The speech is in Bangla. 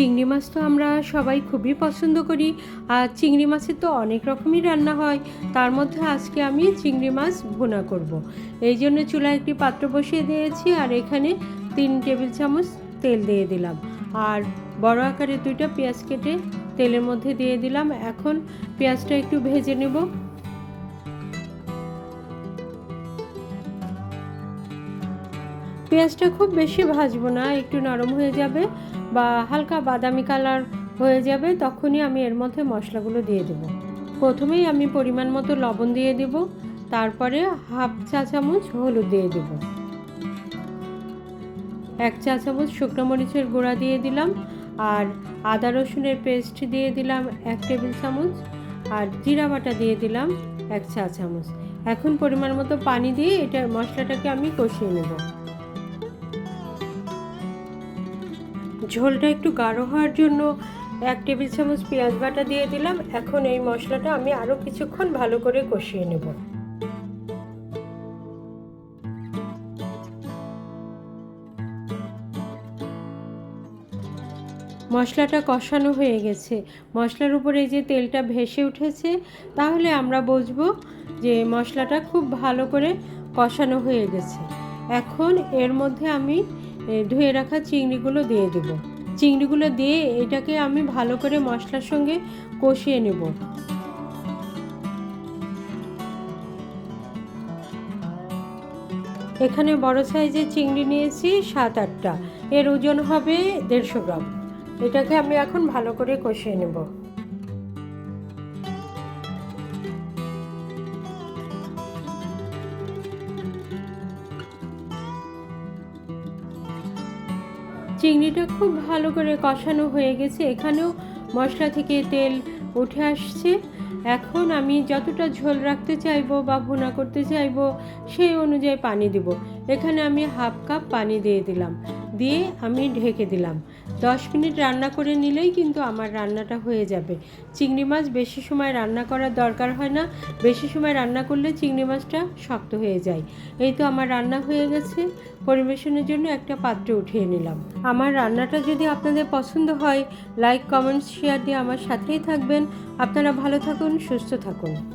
চিংড়ি মাছ তো আমরা সবাই খুবই পছন্দ করি। আর চিংড়ি মাছের তো অনেক রকমই রান্না হয়। তার মধ্যে আজকে আমি চিংড়ি মাছ ভুনা করব। এই জন্য চুলায় একটি পাত্র বসিয়ে দিয়েছি আর এখানে তিন টেবিল চামচ তেল দিয়ে দিলাম। আর বড় আকারে দুইটা পেঁয়াজ কেটে তেলের মধ্যে দিয়ে দিলাম। এখন পেঁয়াজটা একটু ভেজে নেব। পেঁয়াজটা খুব বেশি ভাজবো না, একটু নরম হয়ে যাবে বা হালকা বাদামি কালার হয়ে যাবে, তখনই আমি এর মধ্যে মশলাগুলো দিয়ে দেব। প্রথমেই আমি পরিমাণ মতো লবণ দিয়ে দেব, তারপরে হাফ চা চামচ হলুদ দিয়ে দেব। এক চা চামচ শুকনো মরিচের গুঁড়া দিয়ে দিলাম, আর আদা রসুনের পেস্ট দিয়ে দিলাম এক টেবিল চামচ, আর জিরা বাটা দিয়ে দিলাম এক চা চামচ। এখন পরিমাণ মতো পানি দিয়ে এটা মশলাটাকে আমি কষিয়ে নেব। ঝোলটা একটু গাঢ় হওয়ার জন্য এক টেবিল চামচ পেঁয়াজ বাটা দিয়ে দিলাম। এখন এই মশলাটা আমি আরও কিছুক্ষণ ভালো করে কষিয়ে নেব। মশলাটা কষানো হয়ে গেছে। মশলার উপরে যে তেলটা ভেসে উঠেছে, তাহলে আমরা বুঝব যে মশলাটা খুব ভালো করে কষানো হয়ে গেছে। এখন এর মধ্যে আমি ধুয়ে রাখা চিংড়িগুলো দিয়ে দেব। চিংড়িগুলো দিয়ে এটাকে আমি ভালো করে মশলার সঙ্গে কষিয়ে নেব। এখানে বড় সাইজের চিংড়ি নিয়েছি সাত আটটা। এর ওজন হবে দেড়শো গ্রাম। এটাকে আমি এখন ভালো করে কষিয়ে নেব। চিংড়িটা খুব ভালো করে কষানো হয়ে গেছে। এখানেও মশলা থেকে তেল উঠে আসছে। এখন আমি যতটা ঝোল রাখতে চাইব বা ভুনা করতে চাইব সেই অনুযায়ী পানি দেবো। এখানে আমি হাফ কাপ পানি দিয়ে দিলাম। দিয়ে আমি ঢেকে দিলাম। দশ মিনিট রান্না করে নিলেই কিন্তু আমার রান্নাটা হয়ে যাবে। চিংড়ি মাছ বেশি সময় রান্না করার দরকার হয় না। বেশি সময় রান্না করলে চিংড়ি মাছটা শক্ত হয়ে যায়। এই তো আমার রান্না হয়ে গেছে। পরিবেশনের জন্য একটা পাত্রে উঠিয়ে নিলাম। আমার রান্নাটা যদি আপনাদের পছন্দ হয় লাইক কমেন্টস শেয়ার দিয়ে আমার সাথেই থাকবেন। আপনারা ভালো থাকুন, সুস্থ থাকুন।